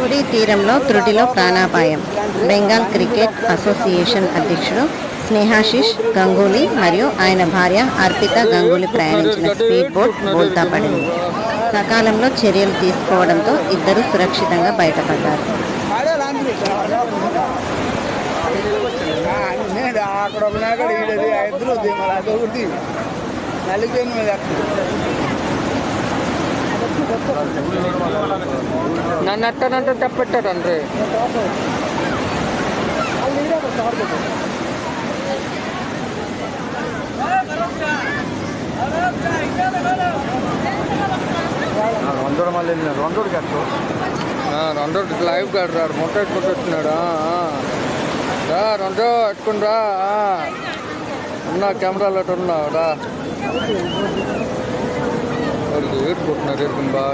పురీ తీరంలో త్రుటిలో ప్రాణాపాయం. బెంగాల్ క్రికెట్ అసోసియేషన్ అధ్యక్షుడు స్నేహాశిష్ గంగూలీ మరియు ఆయన భార్య అర్పిత గంగూలీ ప్రయాణించిన స్పీడ్ బోట్ బోల్తా పడింది. సకాలంలో చర్యలు తీసుకోవడంతో ఇద్దరు సురక్షితంగా బయటపడ్డారు. అక్కడ ఉన్నాక ఈడది నన్ను ఎట్టనంటే తెప్పెట్టాడండ్రి రెండోడు మళ్ళీ రెండోడు కట్టు రెండోడు లైవ్ కాడు రాడు మొట్ట ఎట్టుకుంటూ వచ్చినాడు? రా రెండో ఎట్టుకుని రా ఉన్నా కెమెరాలో అటు రా. ஒரு ஏர்போர்ட் நிறைய இருக்கும்பா